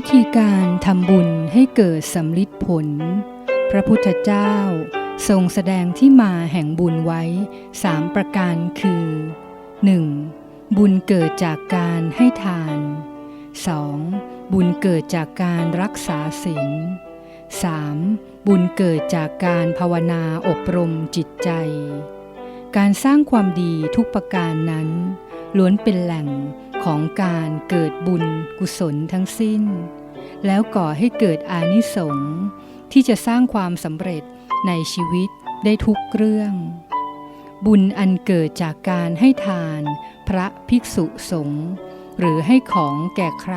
วิธีการทำบุญให้เกิดสำลิดผล พระพุทธเจ้า ทรงแสดงที่มาแห่งบุญไว้สามประการคือ 1. บุญเกิดจากการให้ทาน 2. บุญเกิดจากการรักษาศีล 3. บุญเกิดจากการภาวนาอบรมจิตใจ การสร้างความดีทุกประการนั้น ล้วนเป็นแหล่ง ของการเกิดบุญกุศลทั้งสิ้น แล้วก่อให้เกิดอานิสงส์ที่จะสร้างความสำเร็จในชีวิตได้ทุกเรื่อง บุญอันเกิดจากการให้ทานพระภิกษุสงฆ์หรือให้ของแก่ใคร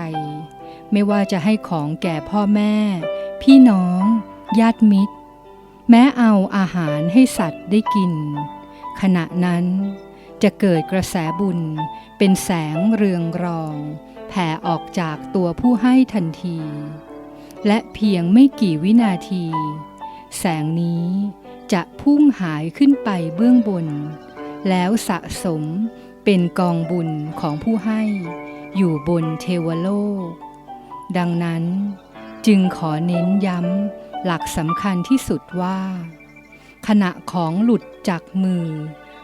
ไม่ว่าจะให้ของแก่พ่อแม่ พี่น้อง ญาติมิตร แม้เอาอาหารให้สัตว์ได้กิน ขณะนั้น จะเกิดกระแสบุญ เป็นแสงเรืองรอง แผ่ออกจากตัวผู้ให้ทันที และเพียงไม่กี่วินาที แสงนี้จะพุ่งหายขึ้นไปเบื้องบน แล้วสะสมเป็นกองบุญของผู้ให้ อยู่บนเทวโลก ดังนั้นจึงขอเน้นย้ำหลักสำคัญที่สุดว่า ขณะของหลุดจากมือ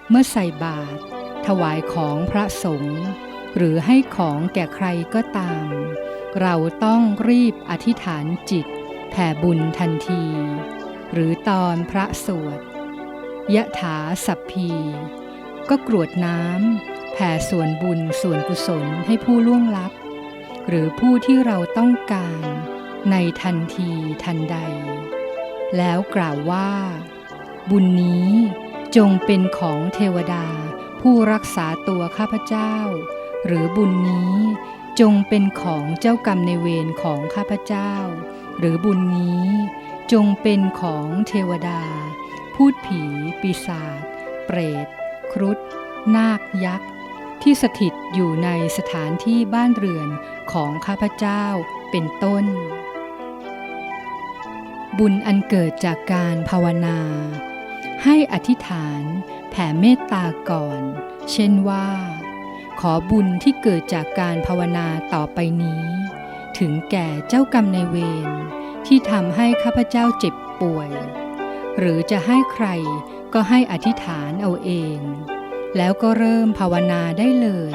เมื่อใส่บาตรถวายของพระสงฆ์หรือให้ของแก่ใครก็ตาม เราต้องรีบอธิษฐานจิตแผ่บุญทันที หรือตอนพระสวดยะถาสัพพี ก็กรวดน้ำแผ่ส่วนบุญส่วนกุศลให้ผู้ล่วงลับ หรือผู้ที่เราต้องการในทันทีทันใด แล้วกล่าวว่า บุญนี้ จงเป็นของเทวดา ผู้รักษาตัวข้าพเจ้า หรือบุญนี้จงเป็นของเจ้ากรรมในเวรของข้าพเจ้า หรือบุญนี้จงเป็นของเทวดา พูดผี ปีศาจเปรต ครุฑนาคยักษ์ ที่สถิตอยู่ในสถานที่บ้านเรือนของข้าพเจ้าเป็นต้น บุญอันเกิดจากการภาวนา ให้อธิษฐานแผ่เมตตาก่อน เช่นว่า ขอบุญที่เกิดจากการภาวนาต่อไปนี้ ถึงแก่เจ้ากรรมในายเวรที่ทำให้ข้าพเจ้าเจ็บป่วย หรือจะให้ใครก็ให้อธิษฐานเอาเอง แล้วก็เริ่มภาวนาได้เลย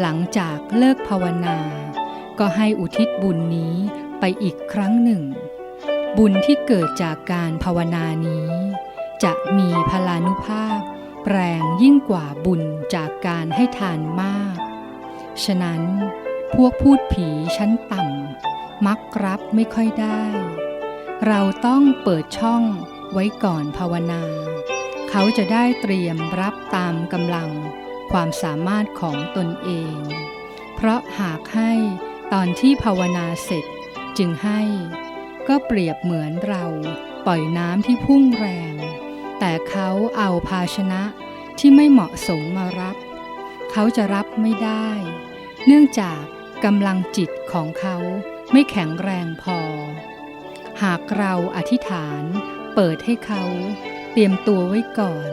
หลังจากเลิกภาวนา ก็ให้อุทิศบุญนี้ไปอีกครั้งหนึ่ง บุญที่เกิดจากการภาวนานี้ จะมีพลานุภาพแปรงยิ่งกว่าบุญจากการให้ทานมาก ฉะนั้นพวกพูดผีชั้นต่ำมักรับไม่ค่อยได้ เราต้องเปิดช่องไว้ก่อนภาวนา เขาจะได้เตรียมรับตามกำลังความสามารถของตนเอง เพราะหากให้ตอนที่ภาวนาเสร็จจึงให้ ก็เปรียบเหมือนเราปล่อยน้ำที่พุ่งแรง แต่เขาเอาภาชนะที่ไม่เหมาะสมมารับ เขาจะรับไม่ได้ เนื่องจากกำลังจิตของเขาไม่แข็งแรงพอ หากเราอธิษฐานเปิดให้เขาเตรียมตัวไว้ก่อน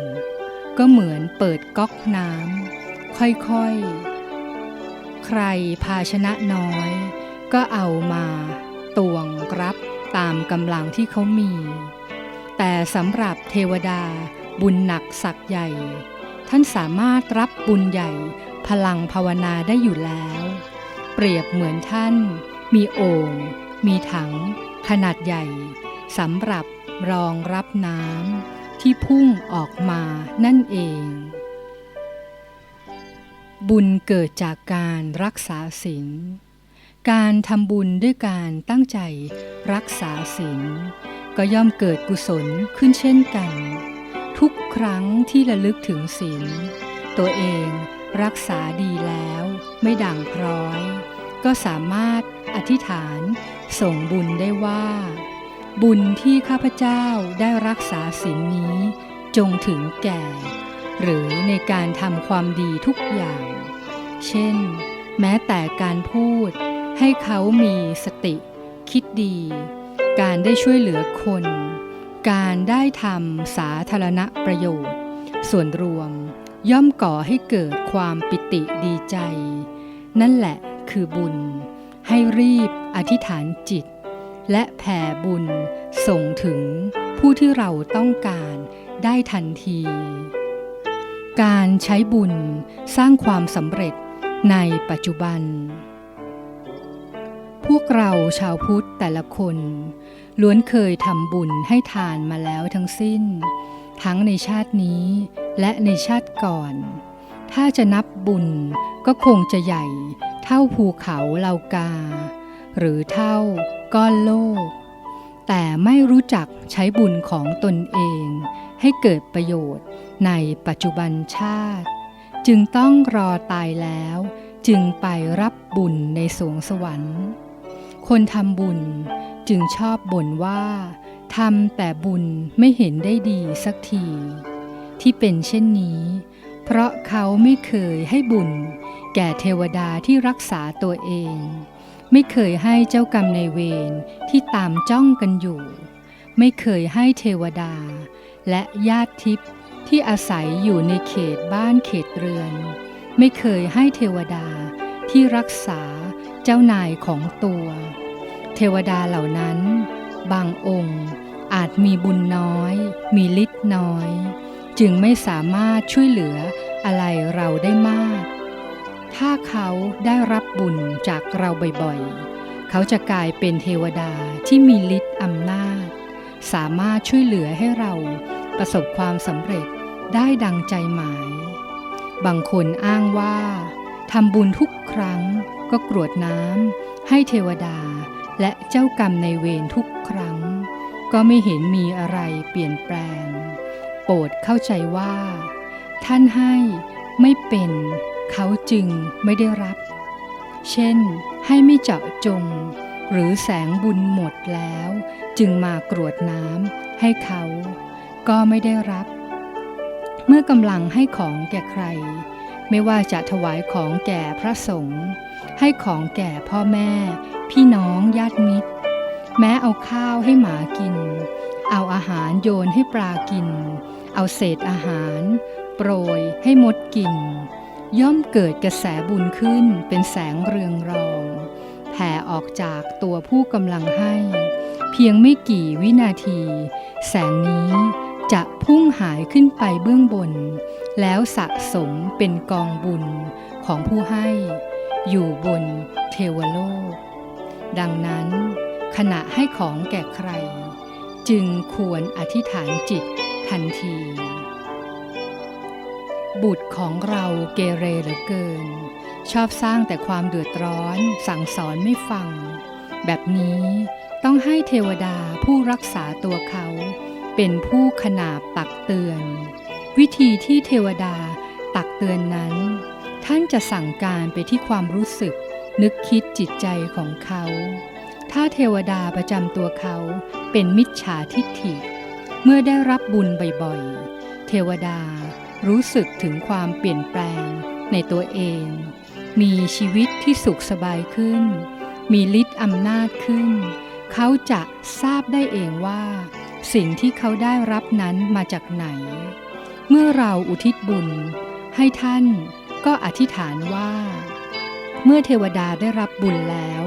ก็เหมือนเปิดก๊อกน้ำค่อยๆ ใครภาชนะน้อย ก็เอามาตวงรับตามกำลังที่เขามี แต่สำหรับเทวดา บุญหนักสักใหญ่ ท่านสามารถรับบุญใหญ่ พลังภาวนาได้อยู่แล้ว เปรียบเหมือนท่าน มีโอ่งมีถัง ขนาดใหญ่สำหรับรองรับน้ำที่พุ่งออกมานั่นเอง บุญเกิดจากการรักษาศีลการทำบุญด้วยการตั้งใจรักษาศีล ก็ย่อมเกิดกุศลขึ้นเช่นกัน ทุกครั้งที่ระลึกถึงศีลตัวเองรักษาดีแล้ว ไม่ด่างพร้อย ก็สามารถอธิษฐานส่งบุญได้ว่า บุญที่ข้าพเจ้าได้รักษาศีลนี้ จงถึงแก่ หรือในการทำความดีทุกอย่าง เช่น แม้แต่การพูดให้เขามีสติ คิดดี การได้ช่วยเหลือคน การได้ทำสาธารณประโยชน์ ส่วนรวมย่อมก่อให้เกิดความปิติดีใจ นั่นแหละคือบุญ ให้รีบอธิษฐานจิต และแผ่บุญส่งถึงผู้ที่เราต้องการได้ทันที การใช้บุญสร้างความสำเร็จในปัจจุบัน พวกเราชาวพุทธแต่ละคน ล้วนเคยทำบุญให้ทานมาแล้วทั้งสิ้น ทั้งในชาตินี้และในชาติก่อน ถ้าจะนับบุญก็คงจะใหญ่เท่าภูเขาเลากา หรือเท่าก้อนโลก แต่ไม่รู้จักใช้บุญของตนเอง ให้เกิดประโยชน์ในปัจจุบันชาติ จึงต้องรอตายแล้วจึงไปรับบุญในสวงสวรรค์ คนทำบุญจึงชอบบ่นว่าทำแต่บุญไม่เห็นได้ดีสักที ที่เป็นเช่นนี้ เพราะเขาไม่เคยให้บุญ แก่เทวดาที่รักษาตัวเอง ไม่เคยให้เจ้ากรรมในเวรที่ตามจ้องกันอยู่ ไม่เคยให้เทวดา และญาติทิพย์ที่อาศัยอยู่ในเขตบ้านเขตเรือน ไม่เคยให้เทวดา ที่รักษาเจ้านายของตัว เทวดาเหล่านั้น บางองค์อาจมีบุญน้อย มีฤทธิ์น้อย จึงไม่สามารถช่วยเหลืออะไรเราได้มาก ถ้าเขาได้รับบุญจากเราบ่อยๆ เขาจะกลายเป็นเทวดาที่มีฤทธิ์อำนาจ สามารถช่วยเหลือให้เราประสบความสำเร็จได้ดังใจหมาย บางคนอ้างว่า ทำบุญทุกครั้งก็กรวดน้ำให้เทวดาและเจ้ากรรมในเวรทุกครั้ง ก็ไม่เห็นมีอะไรเปลี่ยนแปลง โปรดเข้าใจว่า ท่านให้ไม่เป็น เขาจึงไม่ได้รับ เช่น ให้ไม่เจาะจง หรือแสงบุญหมดแล้ว จึงมากรวดน้ำให้เขา ก็ไม่ได้รับ เมื่อกำลังให้ของแก่ใคร ไม่ว่าจะถวายของแก่พระสงฆ์ให้ของแก่พ่อแม่ พี่น้องญาติมิตร แม้เอาข้าวให้หมากิน เอาอาหารโยนให้ปลากิน เอาเศษอาหาร โปรยให้มดกิน ย่อมเกิดกระแสบุญขึ้นเป็นแสงเรืองรองแผ่ออกจากตัวผู้กำลังให้ เพียงไม่กี่วินาที แสงนี้จะพุ่งหายขึ้นไปเบื้องบน แล้วสะสมเป็นกองบุญของผู้ให้ อยู่บนเทวโลก ดังนั้นขณะให้ของแก่ใคร จึงควรอธิษฐานจิตทันที บุตรของเราเกเรเหลือเกิน ชอบสร้างแต่ความเดือดร้อนสั่งสอนไม่ฟัง แบบนี้ต้องให้เทวดาผู้รักษาตัวเขา เป็นผู้ขนาบตักเตือน วิธีที่เทวดาตักเตือนนั้น ท่านจะสั่งการไปที่ความรู้สึก นึกคิดจิตใจของเขา ถ้าเทวดาประจำตัวเขาเป็นมิจฉาทิฏฐิ เมื่อได้รับบุญบ่อยๆ เทวดารู้สึกถึงความเปลี่ยนแปลงในตัวเอง มีชีวิตที่สุขสบายขึ้น มีฤทธิ์อำนาจขึ้น เขาจะทราบได้เองว่า สิ่งที่เขาได้รับนั้นมาจากไหน เมื่อเราอุทิศบุญ ให้ท่านก็อธิษฐานว่า เมื่อเทวดาได้รับบุญแล้ว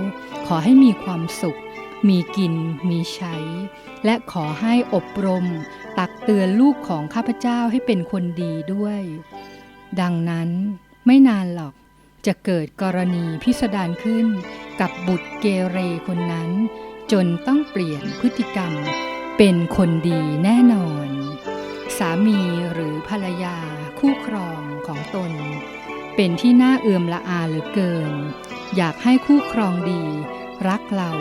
ขอให้มีความสุข มีกิน มีใช้ และขอให้อบรม ตักเตือนลูกของข้าพเจ้าให้เป็นคนดีด้วย ดังนั้นไม่นานหรอกจะเกิดกรณีพิสดารขึ้น กับบุตรเกเรคนนั้น จนต้องเปลี่ยนพฤติกรรม เป็นคนดีแน่นอน สามีหรือภรรยาคู่ครองของตน เป็นที่น่าเอื่อมละอาเหลือเกิน อยากให้คู่ครองดี รักเรา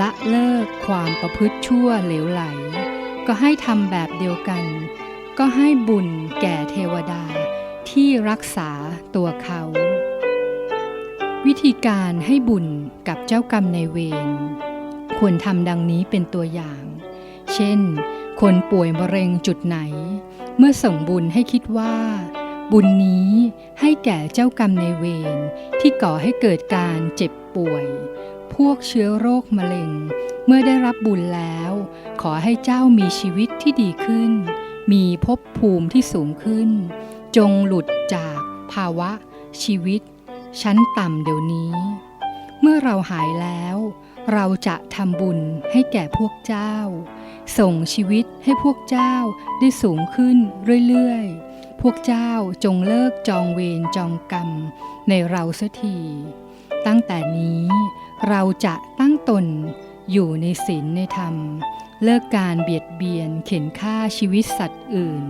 ละเลิกความประพฤติชั่วเหลวไหล ก็ให้ทำแบบเดียวกัน ก็ให้บุญแก่เทวดาที่รักษาตัวเขา วิธีการให้บุญกับเจ้ากรรมในายเวรควรทำดังนี้เป็นตัวอย่าง เช่น คนป่วยมะเร็งจุดไหน เมื่อส่งบุญให้คิดว่า บุญนี้ให้แก่เจ้ากรรมในเวรที่ก่อให้เกิดการเจ็บป่วย พวกเชื้อโรคมะเร็ง เมื่อได้รับบุญแล้ว ขอให้เจ้ามีชีวิตที่ดีขึ้น มีภพภูมิที่สูงขึ้น จงหลุดจากภาวะ ชีวิต ชั้นต่ำเดี๋ยวนี้ เมื่อเราหายแล้ว เราจะทำบุญให้แก่พวกเจ้า ส่งชีวิตให้พวกเจ้าได้สูงขึ้นเรื่อยๆ พวกเจ้าจงเลิกจองเวรจองกรรมในเราเสียที ตั้งแต่นี้เราจะตั้งตนอยู่ในศีลในธรรม เลิกการเบียดเบียนเข็นฆ่าชีวิตสัตว์อื่น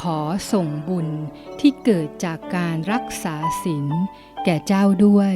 ขอส่งบุญที่เกิดจากการรักษาศีลแก่เจ้าด้วย